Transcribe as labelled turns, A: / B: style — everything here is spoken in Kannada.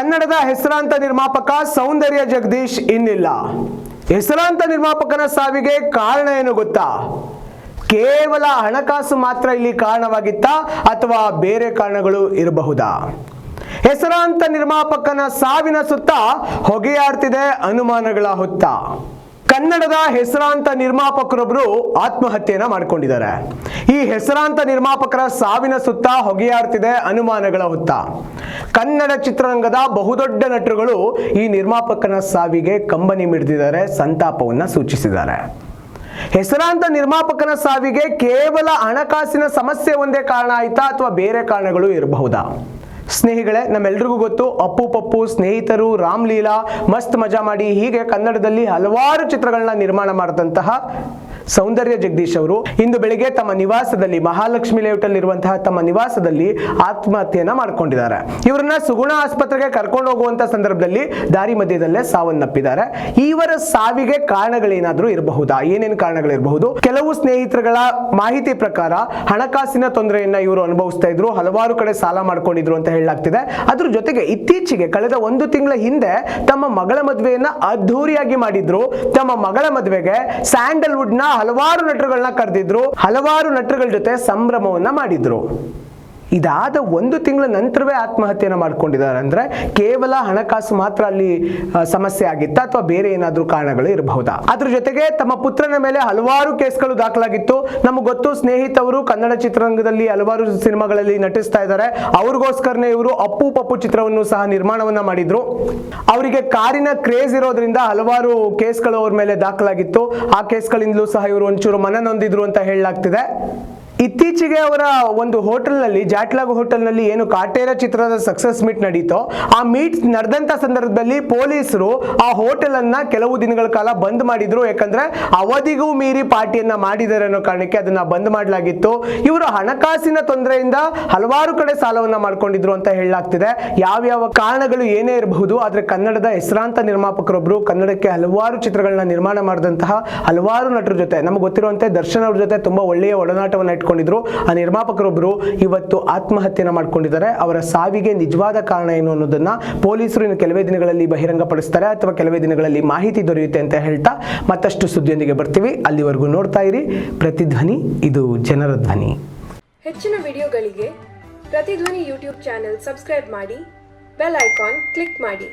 A: ಕನ್ನಡದ ಹೆಸರಾಂತ ನಿರ್ಮಾಪಕ ಸೌಂದರ್ಯ ಜಗದೀಶ್ ಇನ್ನಿಲ್ಲ. ಹೆಸರಾಂತ ನಿರ್ಮಾಪಕನ ಸಾವಿಗೆ ಕಾರಣ ಏನು ಗೊತ್ತಾ? ಕೇವಲ ಹಣಕಾಸು ಮಾತ್ರ ಇಲ್ಲಿ ಕಾರಣವಾಗಿತ್ತಾ ಅಥವಾ ಬೇರೆ ಕಾರಣಗಳು ಇರಬಹುದಾ? ಹೆಸರಾಂತ ನಿರ್ಮಾಪಕನ ಸಾವಿನ ಸುತ್ತ ಹೊಗೆಯಾಡ್ತಿದೆ ಅನುಮಾನಗಳ ಹೊತ್ತ. ಕನ್ನಡದ ಹೆಸರಾಂತ ನಿರ್ಮಾಪಕರೊಬ್ಬರು ಆತ್ಮಹತ್ಯೆಯನ್ನ ಮಾಡ್ಕೊಂಡಿದ್ದಾರೆ. ಈ ಹೆಸರಾಂತ ನಿರ್ಮಾಪಕರ ಸಾವಿನ ಸುತ್ತ ಹೊಗೆಯಾಡ್ತಿದೆ ಅನುಮಾನಗಳ ಹೊತ್ತ. ಕನ್ನಡ ಚಿತ್ರರಂಗದ ಬಹುದೊಡ್ಡ ನಟರುಗಳು ಈ ನಿರ್ಮಾಪಕನ ಸಾವಿಗೆ ಕಂಬನಿ ಮಿಡಿದಿದ್ದಾರೆ, ಸಂತಾಪವನ್ನ ಸೂಚಿಸಿದ್ದಾರೆ. ಹೆಸರಾಂತ ನಿರ್ಮಾಪಕನ ಸಾವಿಗೆ ಕೇವಲ ಹಣಕಾಸಿನ ಸಮಸ್ಯೆ ಒಂದೇ ಕಾರಣ ಆಯ್ತಾ ಅಥವಾ ಬೇರೆ ಕಾರಣಗಳು ಇರಬಹುದಾ? ಸ್ನೇಹಿಗಳೇ, ನಮ್ಮೆಲ್ರಿಗೂ ಗೊತ್ತು, ಅಪ್ಪು ಪಪ್ಪು, ಸ್ನೇಹಿತರು, ರಾಮ್ಲೀಲಾ, ಮಸ್ತ್ ಮಜಾ ಮಾಡಿ ಹೀಗೆ ಕನ್ನಡದಲ್ಲಿ ಹಲವಾರು ಚಿತ್ರಗಳನ್ನ ನಿರ್ಮಾಣ ಮಾಡಿದಂತಹ ಸೌಂದರ್ಯ ಜಗದೀಶ್ ಅವರು ಇಂದು ಬೆಳಿಗ್ಗೆ ತಮ್ಮ ನಿವಾಸದಲ್ಲಿ ಮಹಾಲಕ್ಷ್ಮಿ ಇರುವಂತಹ ತಮ್ಮ ನಿವಾಸದಲ್ಲಿ ಆತ್ಮಹತ್ಯೆಯನ್ನ ಮಾಡ್ಕೊಂಡಿದ್ದಾರೆ. ಇವರನ್ನ ಸುಗುಣ ಆಸ್ಪತ್ರೆಗೆ ಕರ್ಕೊಂಡು ಹೋಗುವಂತ ಸಂದರ್ಭದಲ್ಲಿ ದಾರಿ ಮಧ್ಯದಲ್ಲೇ ಸಾವನ್ನಪ್ಪಿದ್ದಾರೆ ಇವರ ಸಾವಿಗೆ ಕಾರಣಗಳೇನಾದ್ರೂ ಇರಬಹುದಾ? ಏನೇನು ಕಾರಣಗಳಿರಬಹುದು? ಕೆಲವು ಸ್ನೇಹಿತರುಗಳ ಮಾಹಿತಿ ಪ್ರಕಾರ ಹಣಕಾಸಿನ ತೊಂದರೆಯನ್ನ ಇವರು ಅನುಭವಿಸ್ತಾ ಇದ್ರು, ಹಲವಾರು ಕಡೆ ಸಾಲ ಮಾಡ್ಕೊಂಡಿದ್ರು ಅಂತ ಹೇಳಲಾಗ್ತಿದೆ. ಅದ್ರ ಜೊತೆಗೆ ಇತ್ತೀಚೆಗೆ ಕಳೆದ ಒಂದು ತಿಂಗಳ ಹಿಂದೆ ತಮ್ಮ ಮಗಳ ಮದುವೆಯನ್ನ ಅದ್ಧೂರಿಯಾಗಿ ಮಾಡಿದ್ರು. ತಮ್ಮ ಮಗಳ ಮದುವೆಗೆ ಸ್ಯಾಂಡಲ್ವುಡ್ನ ಹಲವಾರು ನಟರುಗಳನ್ನ ಕರೆದಿದ್ರು ಹಲವಾರು ನಟರುಗಳ ಜೊತೆ ಸಂಭ್ರಮವನ್ನ ಮಾಡಿದ್ರು. ಇದಾದ ಒಂದು ತಿಂಗಳ ನಂತರವೇ ಆತ್ಮಹತ್ಯೆಯನ್ನು ಮಾಡ್ಕೊಂಡಿದ್ದಾರೆ. ಅಂದ್ರೆ ಕೇವಲ ಹಣಕಾಸು ಮಾತ್ರ ಅಲ್ಲಿ ಸಮಸ್ಯೆ ಆಗಿತ್ತಾ ಅಥವಾ ಬೇರೆ ಏನಾದರೂ ಕಾರಣಗಳು ಇರಬಹುದಾ? ಅದ್ರ ಜೊತೆಗೆ ತಮ್ಮ ಪುತ್ರನ ಮೇಲೆ ಹಲವಾರು ಕೇಸ್ಗಳು ದಾಖಲಾಗಿತ್ತು. ನಮಗೆ ಗೊತ್ತು ಸ್ನೇಹಿತವರು ಕನ್ನಡ ಚಿತ್ರರಂಗದಲ್ಲಿ ಹಲವಾರು ಸಿನಿಮಾಗಳಲ್ಲಿ ನಟಿಸ್ತಾ ಇದ್ದಾರೆ. ಅವ್ರಿಗೋಸ್ಕರನೇ ಇವರು ಅಪ್ಪು ಪಪ್ಪು ಚಿತ್ರವನ್ನು ಸಹ ನಿರ್ಮಾಣವನ್ನ ಮಾಡಿದ್ರು. ಅವರಿಗೆ ಕಾರಿನ ಕ್ರೇಜ್ ಇರೋದ್ರಿಂದ ಹಲವಾರು ಕೇಸ್ಗಳು ಅವ್ರ ಮೇಲೆ ದಾಖಲಾಗಿತ್ತು. ಆ ಕೇಸ್ಗಳಿಂದಲೂ ಸಹ ಇವರು ಒಂಚೂರು ಮನನೊಂದಿದ್ರು ಅಂತ ಹೇಳಲಾಗ್ತಿದೆ. ಇತ್ತೀಚೆಗೆ ಅವರ ಒಂದು ಹೋಟೆಲ್ನಲ್ಲಿ, ಜಾಟ್ಲಾಗ್ ಹೋಟೆಲ್ನಲ್ಲಿ ಏನು ಕಾಟೇರ ಚಿತ್ರದ ಸಕ್ಸಸ್ ಮೀಟ್ ನಡೀತೋ, ಆ ಮೀಟ್ ನಡೆದಂತ ಸಂದರ್ಭದಲ್ಲಿ ಪೊಲೀಸರು ಆ ಹೋಟೆಲ್ ಅನ್ನ ಕೆಲವು ದಿನಗಳ ಕಾಲ ಬಂದ್ ಮಾಡಿದ್ರು. ಯಾಕಂದ್ರೆ ಅವಧಿಗೂ ಮೀರಿ ಪಾರ್ಟಿಯನ್ನು ಮಾಡಿದ್ದಾರೆ ಅನ್ನೋ ಕಾರಣಕ್ಕೆ ಅದನ್ನ ಬಂದ್ ಮಾಡಲಾಗಿತ್ತು. ಇವರು ಹಣಕಾಸಿನ ತೊಂದರೆಯಿಂದ ಹಲವಾರು ಕಡೆ ಸಾಲವನ್ನ ಮಾಡ್ಕೊಂಡಿದ್ರು ಅಂತ ಹೇಳಲಾಗ್ತಿದೆ. ಯಾವ್ಯಾವ ಕಾರಣಗಳು ಏನೇ ಇರಬಹುದು, ಆದರೆ ಕನ್ನಡದ ಹೆಸರಾಂತ ನಿರ್ಮಾಪಕರೊಬ್ಬರು ಕನ್ನಡಕ್ಕೆ ಹಲವಾರು ಚಿತ್ರಗಳನ್ನ ನಿರ್ಮಾಣ ಮಾಡಿದಂತಹ ಹಲವಾರು ನಟರ ಜೊತೆ, ನಮ್ಗೆ ಗೊತ್ತಿರುವಂತೆ ದರ್ಶನ್ ಅವ್ರ ಜೊತೆ ತುಂಬಾ ಒಳ್ಳೆಯ ಒಡನಾಟವನ್ನ ಇಟ್ಕೊಂಡಿದ್ರು. ಆ ನಿರ್ಮಾಪಕರೊಬ್ಬರು ಇವತ್ತು ಆತ್ಮಹತ್ಯೆನ ಮಾಡ್ಕೊಂಡಿದ್ದಾರೆ. ಅವರ ಸಾವಿಗೆ ನಿಜವಾದ ಕಾರಣ ಏನು ಅನ್ನೋದನ್ನ ಪೊಲೀಸರು ಇನ್ನು ಕೆಲವೇ ದಿನಗಳಲ್ಲಿ ಬಹಿರಂಗಪಡಿಸ್ತಾರೆ ಅಥವಾ ಕೆಲವೇ ದಿನಗಳಲ್ಲಿ ಮಾಹಿತಿ ದೊರೆಯುತ್ತೆ ಅಂತ ಹೇಳ್ತಾ ಮತ್ತಷ್ಟು ಸುದ್ದಿಯೊಂದಿಗೆ ಬರ್ತೀವಿ. ಅಲ್ಲಿವರೆಗೂ ನೋಡ್ತಾ ಇರಿ. ಪ್ರತಿಧ್ವನಿ ಇದು ಜನರ ಧ್ವನಿ.
B: ಹೆಚ್ಚಿನ ವಿಡಿಯೋಗಳಿಗೆ ಪ್ರತಿಧ್ವನಿ ಯೂಟ್ಯೂಬ್ ಚಾನೆಲ್ ಸಬ್ಸ್ಕ್ರೈಬ್ ಮಾಡಿ, ಬೆಲ್ ಐಕಾನ್ ಕ್ಲಿಕ್ ಮಾಡಿ.